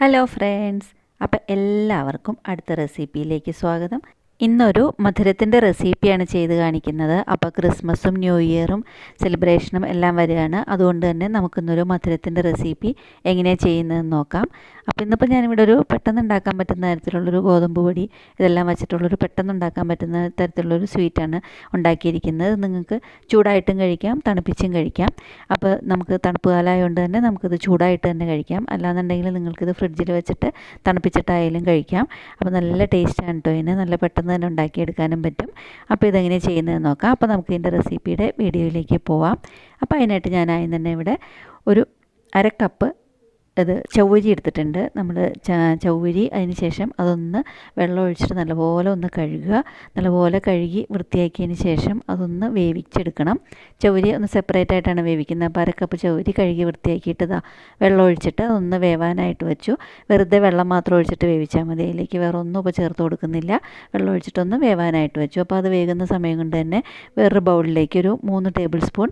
Hello friends അപ്പോൾ എല്ലാവർക്കും അടുത്ത റെസിപ്പിയിലേക്ക് സ്വാഗതം. ഇന്നൊരു മധുരത്തിന്റെ റെസിപ്പിയാണ് ചെയ്ത് കാണിക്കുന്നത്. അപ്പോൾ ക്രിസ്മസും ന്യൂ ഇയറും സെലിബ്രേഷനും എല്ലാം വരികയാണ്. അതുകൊണ്ട് തന്നെ നമുക്കിന്നൊരു മധുരത്തിന്റെ റെസിപ്പി എങ്ങനെയാണ് ചെയ്യുന്നതെന്ന് നോക്കാം. അപ്പോൾ ഇന്നിപ്പോൾ ഞാനിവിടെ ഒരു പെട്ടെന്ന് ഉണ്ടാക്കാൻ പറ്റുന്ന തരത്തിലുള്ളൊരു ഗോതമ്പ് പൊടി ഇതെല്ലാം വെച്ചിട്ടുള്ളൊരു പെട്ടെന്ന് ഉണ്ടാക്കാൻ പറ്റുന്ന തരത്തിലുള്ളൊരു സ്വീറ്റാണ് ഉണ്ടാക്കിയിരിക്കുന്നത്. നിങ്ങൾക്ക് ചൂടായിട്ടും കഴിക്കാം തണുപ്പിച്ചും കഴിക്കാം. അപ്പോൾ നമുക്ക് തണുപ്പ് കാലമായതുകൊണ്ട് തന്നെ നമുക്കിത് ചൂടായിട്ട് തന്നെ കഴിക്കാം. അല്ലാന്നുണ്ടെങ്കിൽ നിങ്ങൾക്കിത് ഫ്രിഡ്ജിൽ വെച്ചിട്ട് തണുപ്പിച്ചിട്ടായാലും കഴിക്കാം. അപ്പോൾ നല്ല ടേസ്റ്റാണ് കേട്ടോ ഇതിന്. നല്ല പെട്ടെന്ന് തന്നെ ഉണ്ടാക്കിയെടുക്കാനും പറ്റും. അപ്പോൾ ഇതെങ്ങനെ ചെയ്യുന്നതെന്ന് നോക്കാം. അപ്പോൾ നമുക്ക് ഇതിന്റെ റെസിപ്പിയുടെ വീഡിയോയിലേക്ക് പോവാം. അപ്പോൾ അതിനായിട്ട് ഞാൻ ആദ്യം തന്നെ ഇവിടെ ഒരു അര കപ്പ് ഇത് ചവ്വരി എടുത്തിട്ടുണ്ട്. നമ്മൾ ചവ്വരി അതിന് ശേഷം അതൊന്ന് വെള്ളം ഒഴിച്ചിട്ട് നല്ലപോലെ ഒന്ന് കഴുകുക. നല്ലപോലെ കഴുകി വൃത്തിയാക്കിയതിന് ശേഷം അതൊന്ന് വേവിച്ചെടുക്കണം. ചവ്വരി ഒന്ന് സെപ്പറേറ്റ് ആയിട്ടാണ് വേവിക്കുന്നത്. അപ്പോൾ അരക്കപ്പ് ചവ്വരി കഴുകി വൃത്തിയാക്കിയിട്ട് ഇതാ വെള്ളം ഒഴിച്ചിട്ട് അതൊന്ന് വേവാനായിട്ട് വെച്ചു. വെറുതെ വെള്ളം മാത്രം ഒഴിച്ചിട്ട് വേവിച്ചാൽ മതി. അതിലേക്ക് വേറെ ഒന്നും ഇപ്പോൾ ചേർത്ത് കൊടുക്കുന്നില്ല. വെള്ളം ഒഴിച്ചിട്ടൊന്ന് വേവാനായിട്ട് വെച്ചു. അപ്പോൾ അത് വേകുന്ന സമയം കൊണ്ട് തന്നെ വേറൊരു ബൗളിലേക്ക് ഒരു മൂന്ന് ടേബിൾ സ്പൂൺ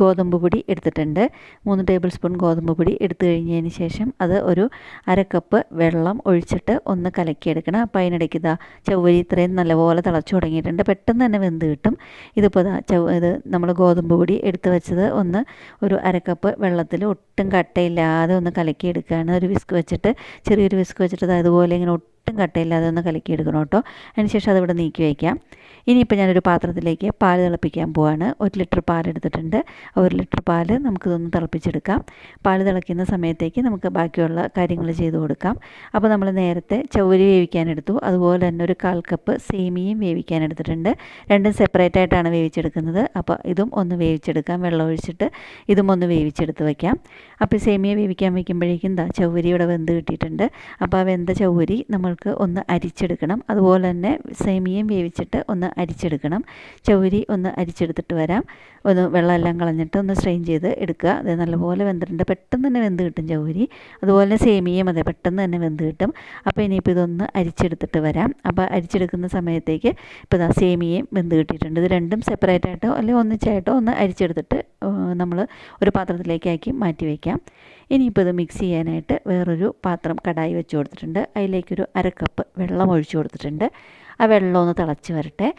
ഗോതമ്പ് പൊടി എടുത്തിട്ടുണ്ട്. മൂന്ന് ടേബിൾ സ്പൂൺ ഗോതമ്പ് പൊടി എടുത്തു കഴിഞ്ഞതിന് ശേഷം അത് ഒരു അര കപ്പ് വെള്ളം ഒഴിച്ചിട്ട് ഒന്ന് കലക്കിയെടുക്കണം. അപ്പോൾ അതിനിടയ്ക്ക് ഇതാ ചവ്വരി ഇത്രയും നല്ലപോലെ തിളച്ചു തുടങ്ങിയിട്ടുണ്ട്. പെട്ടെന്ന് തന്നെ വെന്ത് കിട്ടും. ഇതിപ്പോൾ ഇതാ ചവ് ഇത് നമ്മൾ ഗോതമ്പ് പൊടി എടുത്ത് വെച്ചത് ഒന്ന് ഒരു അര കപ്പ് വെള്ളത്തിൽ ഒട്ടും കട്ടയില്ലാതെ ഒന്ന് കലക്കിയെടുക്കുകയാണ് ഒരു വിസ്ക് വെച്ചിട്ട് ചെറിയൊരു വിസ്ക് വെച്ചിട്ട് അതുപോലെ ഇങ്ങനെ ഒട്ടും കട്ടയില്ലാതെ ഒന്ന് കലക്കിയെടുക്കണം കേട്ടോ. അതിനുശേഷം അതിവിടെ നീക്കി വയ്ക്കാം. ഇനിയിപ്പോൾ ഞാനൊരു പാത്രത്തിലേക്ക് പാൽ തിളപ്പിക്കാൻ പോവാണ്. ഒരു ലിറ്റർ പാൽ എടുത്തിട്ടുണ്ട്. ഒരു ലിറ്റർ പാൽ നമുക്കിതൊന്ന് തിളപ്പിച്ചെടുക്കാം. പാൽ തിളയ്ക്കുന്ന സമയത്തേക്ക് നമുക്ക് ബാക്കിയുള്ള കാര്യങ്ങൾ ചെയ്ത് കൊടുക്കാം. അപ്പോൾ നമ്മൾ നേരത്തെ ചൗരി വേവിക്കാനെടുത്തു അതുപോലെ തന്നെ ഒരു കാൽ കപ്പ് സേമിയയും വേവിക്കാനെടുത്തിട്ടുണ്ട് രണ്ടും സെപ്പറേറ്റ് ആയിട്ടാണ് വേവിച്ചെടുക്കുന്നത്. അപ്പോൾ ഇതും ഒന്ന് വേവിച്ചെടുക്കാം. വെള്ളം ഒഴിച്ചിട്ട് ഇതും ഒന്ന് വേവിച്ചെടുത്ത് വയ്ക്കാം. അപ്പോൾ സേമിയ വേവിക്കാൻ വയ്ക്കുമ്പോഴേക്കും എന്താ ചൗരി ഇവിടെ വെന്ത് കിട്ടിയിട്ടുണ്ട്. അപ്പോൾ ആ വെന്ത ചൗരി നമ്മൾക്ക് ഒന്ന് അരിച്ചെടുക്കണം. അതുപോലെ തന്നെ സേമിയയും വേവിച്ചിട്ട് ഒന്ന് അരിച്ചെടുക്കണം. ചൗരി ഒന്ന് അരിച്ചെടുത്തിട്ട് വരാം. ഒന്ന് വെള്ളമെല്ലാം കളഞ്ഞിട്ട് ഒന്ന് സ്ട്രെയിൻ ചെയ്ത് എടുക്കുക. അത് നല്ലപോലെ വെന്തിട്ടുണ്ട്. പെട്ടെന്ന് തന്നെ വെന്ത് കിട്ടും ചൗരി. അതുപോലെ സേമിയയും അതെ പെട്ടെന്ന് തന്നെ വെന്ത് കിട്ടും. അപ്പോൾ ഇനിയിപ്പോൾ ഇതൊന്ന് അരിച്ചെടുത്തിട്ട് വരാം. അപ്പോൾ അരിച്ചെടുക്കുന്ന സമയത്തേക്ക് ഇപ്പോൾ ഇതാ സേമിയയും വെന്ത് കിട്ടിയിട്ടുണ്ട്. ഇത് രണ്ടും സെപ്പറേറ്റ് ആയിട്ടോ അല്ലെങ്കിൽ ഒന്നിച്ചായിട്ടോ ഒന്ന് അരിച്ചെടുത്തിട്ട് നമ്മൾ ഒരു പാത്രത്തിലേക്കാക്കി മാറ്റി വയ്ക്കാം. ഇനിയിപ്പോൾ ഇത് മിക്സ് ചെയ്യാനായിട്ട് വേറൊരു പാത്രം കടായി വെച്ച് കൊടുത്തിട്ടുണ്ട്. അതിലേക്കൊരു അര കപ്പ് വെള്ളം ഒഴിച്ചു കൊടുത്തിട്ടുണ്ട്. ആ വെള്ളം ഒന്ന് തിളച്ച് വരട്ടെ.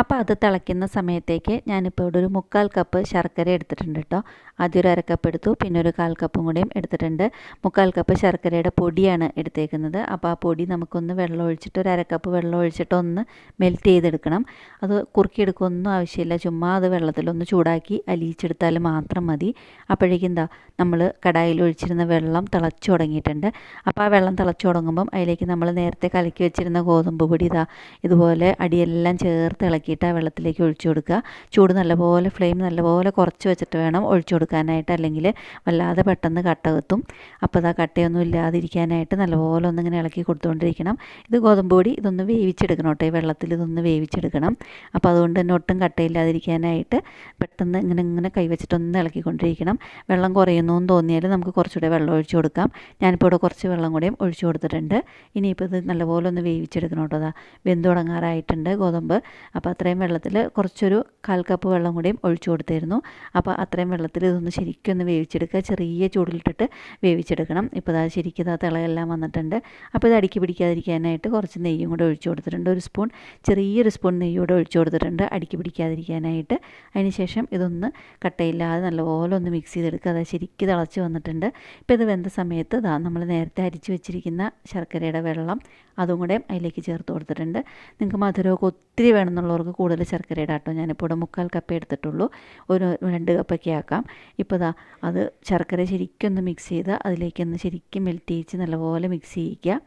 അപ്പോൾ അത് തിളയ്ക്കുന്ന സമയത്തേക്ക് ഞാനിപ്പോൾ ഇവിടെ ഒരു മുക്കാൽ കപ്പ് ശർക്കര എടുത്തിട്ടുണ്ട് കേട്ടോ. ആദ്യം ഒരു അരക്കപ്പ് എടുത്തു പിന്നെ ഒരു കാൽ കപ്പും കൂടിയും എടുത്തിട്ടുണ്ട്. മുക്കാൽ കപ്പ് ശർക്കരയുടെ പൊടിയാണ് എടുത്തേക്കുന്നത്. അപ്പോൾ ആ പൊടി നമുക്കൊന്ന് വെള്ളം ഒഴിച്ചിട്ട് ഒരു അരക്കപ്പ് വെള്ളം ഒഴിച്ചിട്ട് ഒന്ന് മെൽറ്റ് ചെയ്തെടുക്കണം. അത് കുറുക്കിയെടുക്കൊന്നും ആവശ്യമില്ല. ചുമ്മാ അത് വെള്ളത്തിലൊന്ന് ചൂടാക്കി അലിയിച്ചെടുത്താൽ മാത്രം മതി. അപ്പോഴേക്കും എന്താ നമ്മൾ കടായിൽ ഒഴിച്ചിരുന്ന വെള്ളം തിളച്ചു തുടങ്ങിയിട്ടുണ്ട്. അപ്പോൾ ആ വെള്ളം തിളച്ചു തുടങ്ങുമ്പം അതിലേക്ക് നമ്മൾ നേരത്തെ കലക്കി വെച്ചിരുന്ന ഗോതമ്പ് പൊടി ഇതാ ഇതുപോലെ അടിയെല്ലാം ചേർത്ത് ഇളക്കിയിട്ട് ആ വെള്ളത്തിലേക്ക് ഒഴിച്ചു കൊടുക്കുക. ചൂട് നല്ലപോലെ ഫ്ലെയിം നല്ലപോലെ കുറച്ച് വെച്ചിട്ട് വേണം ഒഴിച്ചു കൊടുക്കാനായിട്ട്. അല്ലെങ്കിൽ വല്ലാതെ പെട്ടെന്ന് കട്ട കത്തും. അപ്പോൾ ഇതാ കട്ടയൊന്നും ഇല്ലാതിരിക്കാനായിട്ട് നല്ലപോലെ ഒന്നിങ്ങനെ ഇളക്കി കൊടുത്തുകൊണ്ടിരിക്കണം. ഇത് ഗോതമ്പ് പൊടി ഇതൊന്ന് വേവിച്ചെടുക്കണം കേട്ടോ. ഈ വെള്ളത്തിൽ ഇതൊന്ന് വേവിച്ചെടുക്കണം. അപ്പോൾ അതുകൊണ്ട് തന്നെ ഒട്ടും കട്ടയില്ലാതിരിക്കാനായിട്ട് പെട്ടെന്ന് ഇങ്ങനെ ഇങ്ങനെ കൈവച്ചിട്ടൊന്ന് ഇളക്കിക്കൊണ്ടിരിക്കണം. വെള്ളം കുറയുന്നു എന്ന് തോന്നിയാൽ നമുക്ക് കുറച്ചുകൂടെ വെള്ളം ഒഴിച്ചു കൊടുക്കാം. ഞാനിപ്പോൾ ഇവിടെ കുറച്ച് വെള്ളം കൂടെയും ഒഴിച്ചു കൊടുത്തിട്ടുണ്ട്. ഇനിയിപ്പോൾ ഇത് നല്ലപോലെ ഒന്ന് വേവിച്ചെടുക്കണം കേട്ടോ. അതാ വെന്ത് തുടങ്ങാറായിട്ടുണ്ട് ഗോതമ്പ്. അപ്പോൾ അത്രയും വെള്ളത്തിൽ കുറച്ചൊരു കാൽ കപ്പ് വെള്ളം കൂടിയും ഒഴിച്ചു കൊടുത്തിരുന്നു. അപ്പോൾ അത്രയും വെള്ളത്തിൽ ഇതൊന്ന് ശരിക്കും ഒന്ന് വേവിച്ചെടുക്കുക. ചെറിയ ചൂടിലിട്ടിട്ട് വേവിച്ചെടുക്കണം. ഇപ്പോൾ അത് ശരിക്കും ആ തിളയെല്ലാം വന്നിട്ടുണ്ട്. അപ്പോൾ ഇത് അടുക്കി പിടിക്കാതിരിക്കാനായിട്ട് കുറച്ച് നെയ്യും കൂടെ ഒഴിച്ചു കൊടുത്തിട്ടുണ്ട്. ഒരു സ്പൂൺ ചെറിയൊരു സ്പൂൺ നെയ്യും കൂടെ ഒഴിച്ചു കൊടുത്തിട്ടുണ്ട് അടുക്കി പിടിക്കാതിരിക്കാനായിട്ട്. അതിന് ശേഷം ഇതൊന്ന് കട്ടയില്ലാതെ നല്ലപോലെ ഒന്ന് മിക്സ് ചെയ്തെടുക്കുക. അത് ശരിക്കും തിളച്ച് വന്നിട്ടുണ്ട്. ഇപ്പോൾ ഇത് വെന്ത സമയത്ത് ഇതാ നമ്മൾ നേരത്തെ അരിച്ചു വെച്ചിരിക്കുന്ന ശർക്കരയുടെ വെള്ളം അതും കൂടെ അതിലേക്ക് ചേർത്ത് കൊടുത്തിട്ടുണ്ട്. നിങ്ങൾക്ക് മധുരമൊക്കെ ഒത്തിരി വേണമെന്നുള്ളവർക്ക് കൂടുതൽ ശർക്കര ഇടാം കേട്ടോ ഞാനിപ്പോൾ ഇവിടെ മുക്കാൽ കപ്പ് എടുത്തിട്ടുള്ളൂ. ഒരു രണ്ട് കപ്പൊക്കെ ആക്കാം. ഇപ്പോൾ ദാ അത് ശർക്കര ശരിക്കും ഒന്ന് മിക്സ് ചെയ്ത് അതിലേക്കൊന്ന് ശരിക്കും മെൽറ്റ് ചെയ്യിച്ച് നല്ലപോലെ മിക്സ് ചെയ്യിക്കുക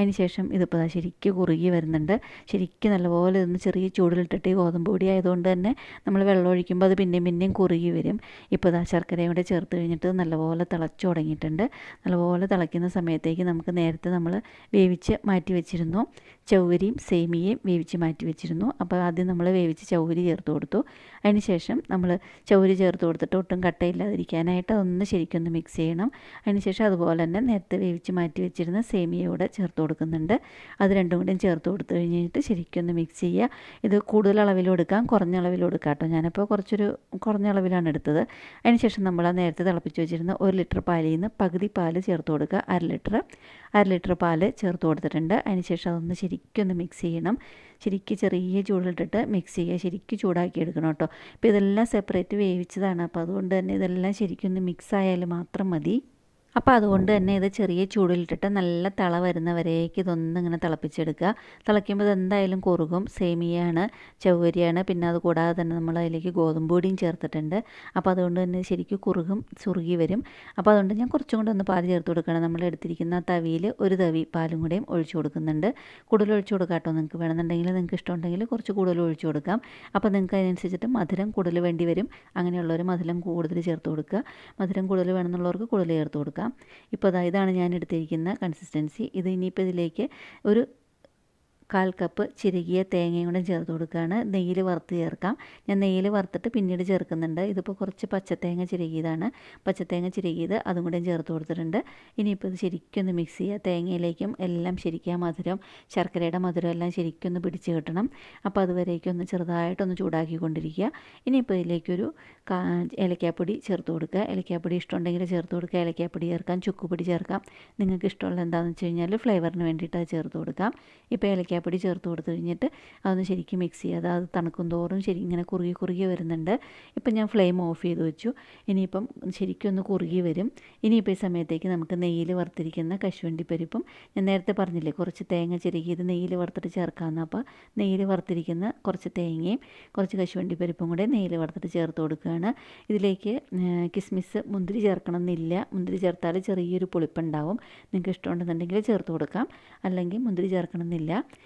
അതിന് ശേഷം ഇതിപ്പോൾ ശരിക്കും കുറുകി വരുന്നുണ്ട്. ശരിക്കും നല്ലപോലെ ഇതൊന്ന് ചെറിയ ചൂടിലിട്ടിട്ട് ഈ ഗോതമ്പ് പൊടി ആയതുകൊണ്ട് തന്നെ നമ്മൾ വെള്ളം ഒഴിക്കുമ്പോൾ അത് പിന്നെയും പിന്നെയും കുറുകി വരും. ഇപ്പോൾ ദാ ശർക്കരയും കൂടെ ചേർത്ത് കഴിഞ്ഞിട്ട് നല്ലപോലെ തിളച്ചു തുടങ്ങിയിട്ടുണ്ട്. നല്ലപോലെ തിളയ്ക്കുന്ന സമയത്തേക്ക് നമുക്ക് നേരത്തെ നമ്മൾ വേവിച്ച് മാറ്റി വെച്ചിരുന്നു. ചൗവരിയും സേമിയയും വേവിച്ച് മാറ്റി വെച്ചിരുന്നു. അപ്പോൾ ആദ്യം നമ്മൾ വേവിച്ച് ചൗരി ചേർത്ത് കൊടുത്തു. അതിനുശേഷം നമ്മൾ ചൗരി ചേർത്ത് കൊടുത്തിട്ട് ഒട്ടും കട്ടയില്ലാതിരിക്കാനായിട്ട് അതൊന്ന് ശരിക്കൊന്ന് മിക്സ് ചെയ്യണം. അതിനുശേഷം അതുപോലെ തന്നെ നേരത്തെ വേവിച്ച് മാറ്റി വെച്ചിരുന്ന സേമിയയോടെ ചേർത്ത് കൊടുക്കുന്നുണ്ട്. അത് രണ്ടും കൂടെയും ചേർത്ത് കൊടുത്തു കഴിഞ്ഞിട്ട് ശരിക്കൊന്ന് മിക്സ് ചെയ്യുക. ഇത് കൂടുതൽ അളവിലും എടുക്കാം കുറഞ്ഞ അളവിലും എടുക്കാം കേട്ടോ. ഞാനിപ്പോൾ കുറച്ചൊരു കുറഞ്ഞ അളവിലാണ് എടുത്തത്. അതിനുശേഷം നമ്മൾ ആ നേരത്തെ തിളപ്പിച്ച് വെച്ചിരുന്ന ഒരു ലിറ്റർ പാലിൽ നിന്ന് പകുതി പാൽ ചേർത്ത് കൊടുക്കുക. അര ലിറ്റർ അര ലിറ്റർ പാൽ ചേർത്ത് കൊടുത്തിട്ടുണ്ട്. അതിനുശേഷം അതൊന്ന് ശരിക്കൊന്ന് മിക്സ് ചെയ്യണം. ശരിക്കും ചെറിയ ചൂടിലിട്ടിട്ട് മിക്സ് ചെയ്യുക. ശരിക്കും ചൂടാക്കി എടുക്കണം കേട്ടോ. ഇപ്പോൾ ഇതെല്ലാം സെപ്പറേറ്റ് വേവിച്ചതാണ്. അപ്പോൾ അതുകൊണ്ട് തന്നെ ഇതെല്ലാം ശരിക്കൊന്ന് മിക്സ് ആയാൽ മാത്രം മതി. അപ്പോൾ അതുകൊണ്ട് തന്നെ ഇത് ചെറിയ ചൂടിലിട്ടിട്ട് നല്ല തള വരുന്നവരേക്ക് ഇതൊന്നും ഇങ്ങനെ തിളപ്പിച്ചെടുക്കുക. തിളയ്ക്കുമ്പോൾ ഇത് എന്തായാലും കുറുകും സേമിയാണ് ചവ്വരിയാണ്. പിന്നെ അത് കൂടാതെ തന്നെ നമ്മൾ അതിലേക്ക് ഗോതമ്പ് പൊടിയും ചേർത്തിട്ടുണ്ട്. അപ്പോൾ അതുകൊണ്ട് തന്നെ ശരിക്കും കുറുകും ചുറുകി വരും. അപ്പോൾ അതുകൊണ്ട് ഞാൻ കുറച്ചും കൂടെ ഒന്ന് പാൽ ചേർത്ത് കൊടുക്കണം. നമ്മൾ എടുത്തിരിക്കുന്ന തവിയിൽ ഒരു തവി പാലും കൂടെയും ഒഴിച്ചു കൊടുക്കുന്നുണ്ട്. കൂടുതൽ ഒഴിച്ചു കൊടുക്കാട്ടോ നിങ്ങൾക്ക് വേണമെന്നുണ്ടെങ്കിൽ നിങ്ങൾക്ക് ഇഷ്ടമുണ്ടെങ്കിൽ കുറച്ച് കൂടുതൽ ഒഴിച്ചു കൊടുക്കാം. അപ്പോൾ നിങ്ങൾക്ക് അതിനനുസരിച്ചിട്ട് മധുരം കൂടുതൽ വേണ്ടി വരും. അങ്ങനെയുള്ളവർ മധുരം കൂടുതൽ ചേർത്ത് കൊടുക്കുക. മധുരം കൂടുതൽ വേണമെന്നുള്ളവർക്ക് കൂടുതൽ ചേർത്ത് കൊടുക്കുക. ഇപ്പോൾ അതാ ഇതാണ് ഞാൻ എടുത്തിരിക്കുന്ന കൺസിസ്റ്റൻസി ഇത് ഇനിയിപ്പോൾ ഇതിലേക്ക് ഒരു കാൽ കപ്പ് ചിരുകിയ തേങ്ങയും കൂടെ ചേർത്ത് കൊടുക്കുകയാണ്. നെയ്യിൽ വറുത്ത് ചേർക്കാം. ഞാൻ നെയ്യിൽ വറുത്തിട്ട് പിന്നീട് ചേർക്കുന്നുണ്ട്. ഇതിപ്പോൾ കുറച്ച് പച്ചത്തേങ്ങ ചിരുകിയതാണ്. പച്ചത്തേങ്ങ ചിരുകിയത് അതും കൂടെ ചേർത്ത് കൊടുത്തിട്ടുണ്ട്. ഇനിയിപ്പോൾ ഇത് ശരിക്കൊന്ന് മിക്സ് ചെയ്യുക. തേങ്ങയിലേക്കും എല്ലാം ശരിക്കും മധുരം ശർക്കരയുടെ മധുരം എല്ലാം ശരിക്കൊന്ന് പിടിച്ച് കിട്ടണം. അപ്പോൾ അതുവരേക്കൊന്ന് ചെറുതായിട്ടൊന്ന് ചൂടാക്കിക്കൊണ്ടിരിക്കുക ഇനിയിപ്പോൾ ഇതിലേക്കൊരു കാ ഏലക്കാപ്പൊടി ചേർത്ത് കൊടുക്കുക. ഏലക്കാപ്പൊടി ഇഷ്ടമുണ്ടെങ്കിൽ ചേർത്ത് കൊടുക്കുക. ഏലക്കാപ്പൊടി ചേർക്കാം. ചുക്കുപൊടി ചേർക്കാം. നിങ്ങൾക്ക് ഇഷ്ടമുള്ള എന്താണെന്ന് വെച്ച് കഴിഞ്ഞാൽ ഫ്ലേവറിന് വേണ്ടിയിട്ട് അത് ചേർത്ത് കൊടുക്കാം. ഇപ്പോൾ ഏലക്കാപ്പൊടി ചേർത്ത് കൊടുത്ത് കഴിഞ്ഞിട്ട് അതൊന്ന് ശരിക്കും മിക്സ് ചെയ്യുക. അത് തണുക്കും തോറും ശരി ഇങ്ങനെ കുറുകി കുറുകി വരുന്നുണ്ട്. ഇപ്പം ഞാൻ ഫ്ലെയിം ഓഫ് ചെയ്ത് വെച്ചു. ഇനിയിപ്പം ശരിക്കും ഒന്ന് കുറുകി വരും. ഇനിയിപ്പോൾ ഈ സമയത്തേക്ക് നമുക്ക് നെയ്യിൽ വറുത്തിരിക്കുന്ന കശുവണ്ടി പരിപ്പും ഞാൻ നേരത്തെ പറഞ്ഞില്ലേ കുറച്ച് തേങ്ങ ചെരുകിയത് നെയ്യിൽ വറുത്തിട്ട് ചേർക്കാമെന്ന് അപ്പോൾ നെയ്യിൽ വറുത്തിരിക്കുന്ന കുറച്ച് തേങ്ങയും കുറച്ച് കശുവണ്ടി പരിപ്പും കൂടെ നെയ്യിൽ വറുത്തിട്ട് ചേർത്ത് കൊടുക്കുകയാണ്. ഇതിലേക്ക് കിസ്മിസ് മുന്തിരി ചേർക്കണമെന്നില്ല. മുന്തിരി ചേർത്താൽ ചെറിയൊരു പുളിപ്പുണ്ടാവും. നിങ്ങൾക്ക് ഇഷ്ടമുണ്ടെന്നുണ്ടെങ്കിൽ ചേർത്ത് കൊടുക്കാം. അല്ലെങ്കിൽ മുന്തിരി ചേർക്കണം എന്നില്ല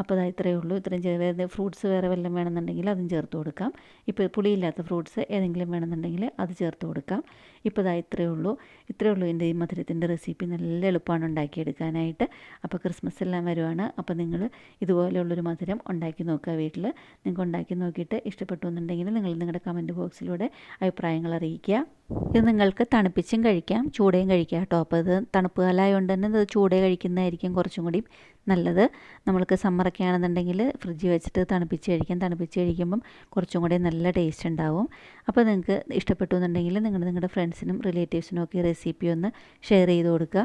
അപ്പോൾ അത് ഇത്രയേ ഉള്ളൂ. ഇത്രയും ചെറിയ ഫ്രൂട്ട്സ് വേറെ വല്ലതും വേണമെന്നുണ്ടെങ്കിൽ അതും ചേർത്ത് കൊടുക്കാം. ഇപ്പോൾ പുളിയില്ലാത്ത ഫ്രൂട്ട്സ് ഏതെങ്കിലും വേണമെന്നുണ്ടെങ്കിൽ അത് ചേർത്ത് കൊടുക്കാം. ഇപ്പോൾ ഇതാ ഇത്രയേ ഉള്ളൂ. ഇത്രയേ ഉള്ളൂ എന്റെ ഈ മധുരത്തിന്റെ റെസിപ്പി നല്ല എളുപ്പമാണ് ഉണ്ടാക്കിയെടുക്കാനായിട്ട്. അപ്പോൾ ക്രിസ്മസ് എല്ലാം വരുവാണ്. അപ്പോൾ നിങ്ങൾ ഇതുപോലെയുള്ളൊരു മധുരം ഉണ്ടാക്കി നോക്കുക വീട്ടിൽ. നിങ്ങൾക്ക് ഉണ്ടാക്കി നോക്കിയിട്ട് ഇഷ്ടപ്പെട്ടു എന്നുണ്ടെങ്കിൽ നിങ്ങൾ നിങ്ങളുടെ കമന്റ് ബോക്സിലൂടെ അഭിപ്രായങ്ങൾ അറിയിക്കുക. ഇത് നിങ്ങൾക്ക് തണുപ്പിച്ചും കഴിക്കാം ചൂടയും കഴിക്കാം കേട്ടോ. അപ്പോൾ ഇത് തണുപ്പ് കാലമായതുകൊണ്ട് തന്നെ ഇത് ചൂടേ കഴിക്കുന്നതായിരിക്കും കുറച്ചും കൂടി നല്ലത്. നമ്മൾക്ക് സമ്മറൊക്കെ ആണെന്നുണ്ടെങ്കിൽ ഫ്രിഡ്ജിൽ വെച്ചിട്ട് തണുപ്പിച്ച് കഴിക്കാം. തണുപ്പിച്ച് കഴിക്കുമ്പം കുറച്ചും കൂടി നല്ല ടേസ്റ്റ് ഉണ്ടാവും. അപ്പോൾ നിങ്ങൾക്ക് ഇഷ്ടപ്പെട്ടു എന്നുണ്ടെങ്കിൽ നിങ്ങൾ നിങ്ങളുടെ ഫ്രണ്ട്സിനും റിലേറ്റീവ്സിനും ഒക്കെ റെസിപ്പി ഒന്ന് ഷെയർ ചെയ്ത് കൊടുക്കുക.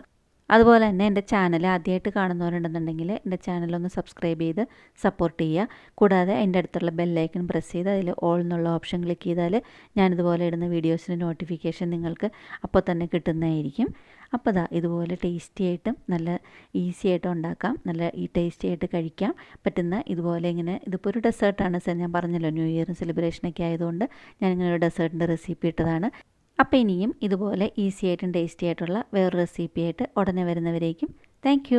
അതുപോലെ തന്നെ എന്റെ ചാനൽ ആദ്യമായിട്ട് കാണുന്നവരുണ്ടെന്നുണ്ടെങ്കിൽ എന്റെ ചാനലൊന്ന് സബ്സ്ക്രൈബ് ചെയ്ത് സപ്പോർട്ട് ചെയ്യുക. കൂടാതെ അതിന്റെ അടുത്തുള്ള ബെല്ലൈക്കൺ പ്രസ് ചെയ്ത് അതിൽ ഓൾ എന്നുള്ള ഓപ്ഷൻ ക്ലിക്ക് ചെയ്താൽ ഞാനിതുപോലെ ഇടുന്ന വീഡിയോസിന്റെ നോട്ടിഫിക്കേഷൻ നിങ്ങൾക്ക് അപ്പോൾ തന്നെ കിട്ടുന്നതായിരിക്കും. അപ്പോൾ ദാ ഇതുപോലെ ടേസ്റ്റി ആയിട്ടും നല്ല ഈസി ആയിട്ടും ഉണ്ടാക്കാം. നല്ല ഈ ടേസ്റ്റി ആയിട്ട് കഴിക്കാം. പറ്റുന്ന ഇതുപോലെ ഇങ്ങനെ ഇതിപ്പോൾ ഒരു ഡെസേർട്ടാണ് സാർ. ഞാൻ പറഞ്ഞല്ലോ ന്യൂ ഇയർ സെലിബ്രേഷനൊക്കെ ആയതുകൊണ്ട് ഞാനിങ്ങനെ ഒരു ഡെസേർട്ടിന്റെ റെസിപ്പി ഇട്ടതാണ്. അപ്പോൾ ഇനിയും ഇതുപോലെ ഈസി ആയിട്ടും ടേസ്റ്റി ആയിട്ടുള്ള വേറൊരു റെസിപ്പി ആയിട്ട് ഉടനെ വരുന്നവരേക്കും താങ്ക്